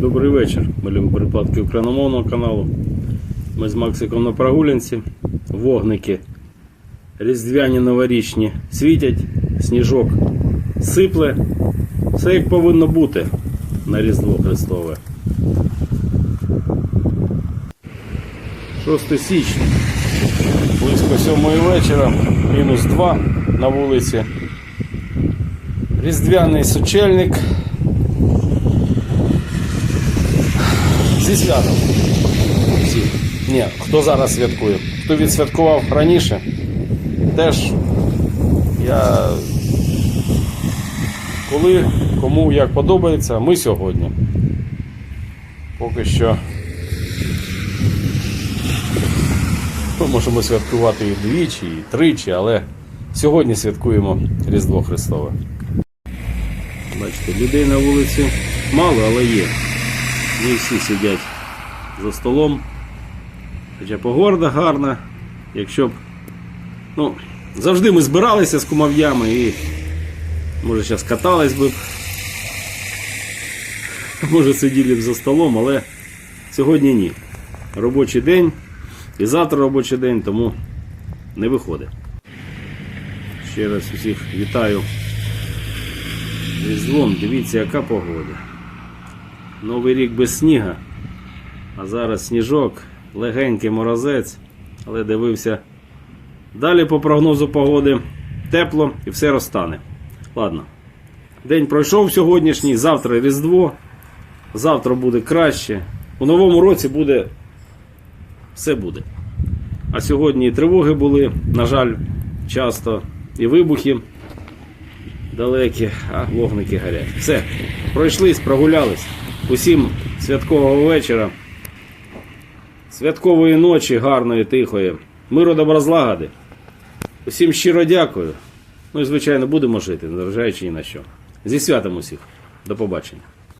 Добрий вечір, ми припадки україномовного каналу. Ми з Максиком на прогулянці. Вогники різдвяні новорічні світять, сніжок сипле. Все як повинно бути на Різдво Христове. 6 січня. Близько 7 вечора, мінус 2 на вулиці. Різдвяний сочельник. Зі святом. Всі. Ні, хто зараз святкує? Хто відсвяткував раніше, теж я коли, кому як подобається, ми сьогодні. Поки що ми можемо святкувати і двічі, і тричі, але сьогодні святкуємо Різдво Христове. Бачите, людей на вулиці мало, але є. Не всі сидять за столом. Хоча погода гарна. Якщо б. Ну, завжди ми збиралися з кумов'ями і може зараз катались би. Може сиділи б за столом, але сьогодні ні. Робочий день і завтра робочий день, тому не виходить. Ще раз усіх вітаю. Різдвом, дивіться, яка погода. Новий рік без сніга, а зараз сніжок, легенький морозець, але дивився. Далі по прогнозу погоди тепло і все розтане. Ладно. День пройшов сьогоднішній, завтра Різдво, завтра буде краще. У новому році буде все буде. А сьогодні і тривоги були, на жаль, часто і вибухи далекі, а вогники горять. Все, пройшлись, прогулялись. Усім святкового вечора, святкової ночі, гарної, тихої, миру добра злагоди. Усім щиро дякую. Ну і звичайно будемо жити, незважаючи ні на що. Зі святом усіх. До побачення.